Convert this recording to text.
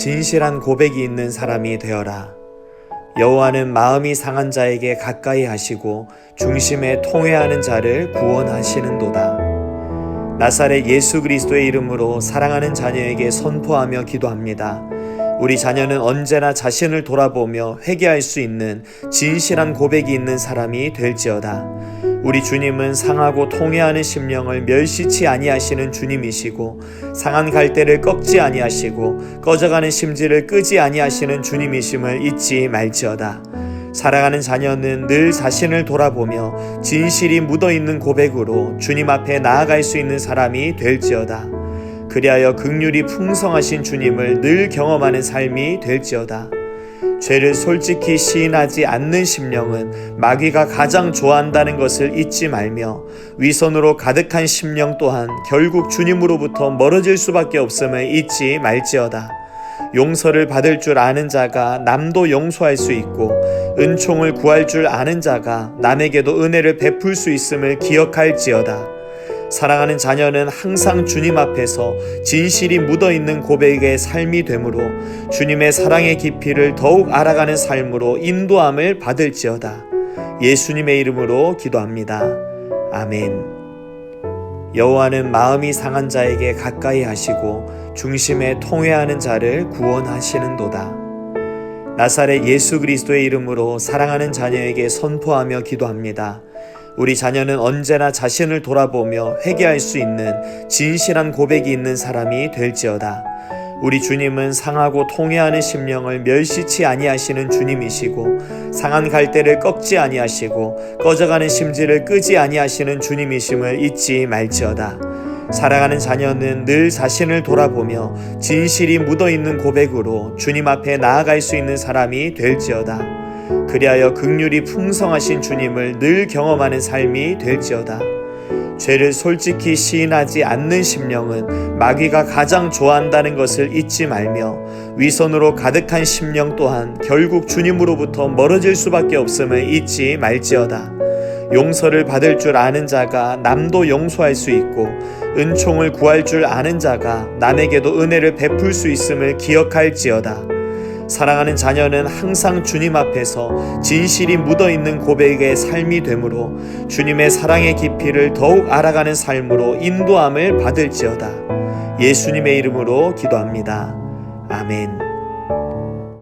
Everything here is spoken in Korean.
진실한 고백이 있는 사람이 되어라. 여호와는 마음이 상한 자에게 가까이 하시고 중심에 통회하는 자를 구원하시는도다. 나사렛 예수 그리스도의 이름으로 사랑하는 자녀에게 선포하며 기도합니다. 우리 자녀는 언제나 자신을 돌아보며 회개할 수 있는 진실한 고백이 있는 사람이 될지어다. 우리 주님은 상하고 통회하는 심령을 멸시치 아니하시는 주님이시고 상한 갈대를 꺾지 아니하시고 꺼져가는 심지를 끄지 아니하시는 주님이심을 잊지 말지어다. 사랑하는 자녀는 늘 자신을 돌아보며 진실이 묻어 있는 고백으로 주님 앞에 나아갈 수 있는 사람이 될지어다. 그리하여 극률이 풍성하신 주님을 늘 경험하는 삶이 될지어다. 죄를 솔직히 시인하지 않는 심령은 마귀가 가장 좋아한다는 것을 잊지 말며 위선으로 가득한 심령 또한 결국 주님으로부터 멀어질 수밖에 없음을 잊지 말지어다. 용서를 받을 줄 아는 자가 남도 용서할 수 있고 은총을 구할 줄 아는 자가 남에게도 은혜를 베풀 수 있음을 기억할지어다. 사랑하는 자녀는 항상 주님 앞에서 진실이 묻어 있는 고백의 삶이 되므로 주님의 사랑의 깊이를 더욱 알아가는 삶으로 인도함을 받을지어다. 예수님의 이름으로 기도합니다. 아멘. 여호와는 마음이 상한 자에게 가까이 하시고 중심에 통회하는 자를 구원하시는도다. 나사렛 예수 그리스도의 이름으로 사랑하는 자녀에게 선포하며 기도합니다. 우리 자녀는 언제나 자신을 돌아보며 회개할 수 있는 진실한 고백이 있는 사람이 될지어다. 우리 주님은 상하고 통회하는 심령을 멸시치 아니하시는 주님이시고 상한 갈대를 꺾지 아니하시고 꺼져가는 심지를 끄지 아니하시는 주님이심을 잊지 말지어다. 사랑하는 자녀는 늘 자신을 돌아보며 진실이 묻어 있는 고백으로 주님 앞에 나아갈 수 있는 사람이 될지어다. 그리하여 극률이 풍성하신 주님을 늘 경험하는 삶이 될지어다. 죄를 솔직히 시인하지 않는 심령은 마귀가 가장 좋아한다는 것을 잊지 말며 위선으로 가득한 심령 또한 결국 주님으로부터 멀어질 수밖에 없음을 잊지 말지어다. 용서를 받을 줄 아는 자가 남도 용서할 수 있고 은총을 구할 줄 아는 자가 남에게도 은혜를 베풀 수 있음을 기억할지어다. 사랑하는 자녀는 항상 주님 앞에서 진실이 묻어 있는 고백의 삶이 되므로 주님의 사랑의 깊이를 더욱 알아가는 삶으로 인도함을 받을지어다. 예수님의 이름으로 기도합니다. 아멘.